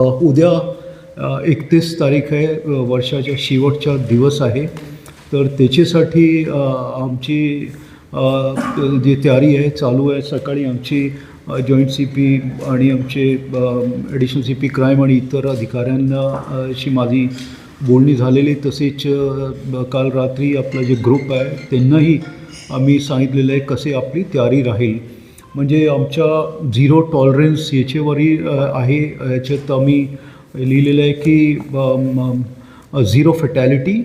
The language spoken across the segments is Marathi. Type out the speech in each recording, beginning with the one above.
उद्या एकतीस तारीख आहे वर्षाच्या शेवटचा दिवस आहे. तर त्याच्यासाठी आमची जी तयारी आहे चालू आहे सकाळी आमची जॉईंट सी पी आणि आमचे ॲडिशनल सी पी क्राईम आणि इतर अधिकाऱ्यांना माझी बोलणी झालेली. तसेच काल रात्री आपला जे ग्रुप आहे त्यांनाही आम्ही सांगितलेलं आहे कसे आपली तयारी राहील. म्हणजे आमच्या झिरो टॉलरन्स याच्यावरही आहे. याच्यात आम्ही लिहिलेलं आहे की झिरो फेटॅलिटी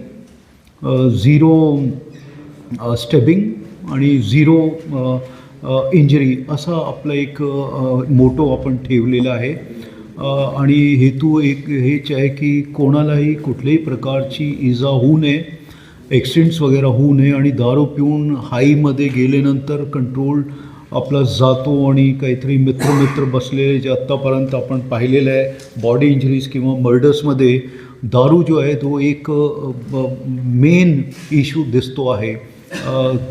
झिरो स्टेबिंग आणि झिरो इंजरी असा आपला एक मोटो आपण ठेवलेला आहे. आणि हेतू एक हेच आहे की कोणालाही कुठल्याही प्रकारची इजा होऊ नये ॲक्सिडेंट्स वगैरे होऊ नये आणि दारू पिऊन हाईमध्ये गेल्यानंतर कंट्रोल आपला जातो आणि काहीतरी मित्र मित्र बसलेले जे आत्तापर्यंत आपण पाहिलेलं आहे बॉडी इंजरीज किंवा मर्डर्समध्ये दारू जो आहे तो एक मेन इश्यू दिसतो आहे.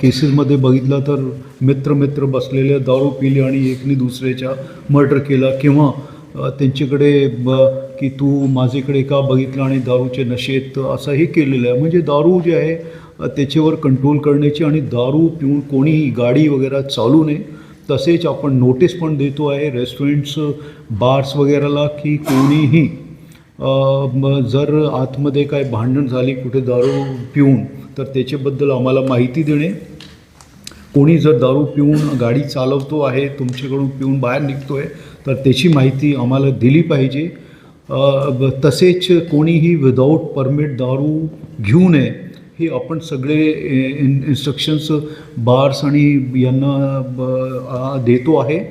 केसेसमध्ये बघितलं तर मित्र मित्र बसलेले दारू पिले आणि एकने दुसऱ्याच्या मर्डर केला किंवा त्यांच्याकडे ब की तू माझ्याकडे का बघितलं आणि दारूचे नशेत असंही केलेलं आहे. म्हणजे दारू जे आहे त्याच्यावर कंट्रोल करण्याची आणि दारू पिऊन कोणीही गाडी वगैरे चालू नये तसेच आपण नोटीस पण देतो आहे रेस्टॉरंट्स बार्स वगैरेला की कोणीही जर आतमध्ये काय भांडण झाली कुठे दारू पिऊन तर त्याच्याबद्दल आम्हाला माहिती देणे. कोणी जर दारू पिऊन गाडी चालवतो आहे तुमच्याकडून पिऊन बाहेर निघतो आहे तर त्याची माहिती आम्हाला दिली पाहिजे. तसेच कोणीही विदाऊट परमिट दारू घेऊ नये हे आपण सगळे इन इन्स्ट्रक्शन्स बार्स आणि यांना ब- देतो आहे.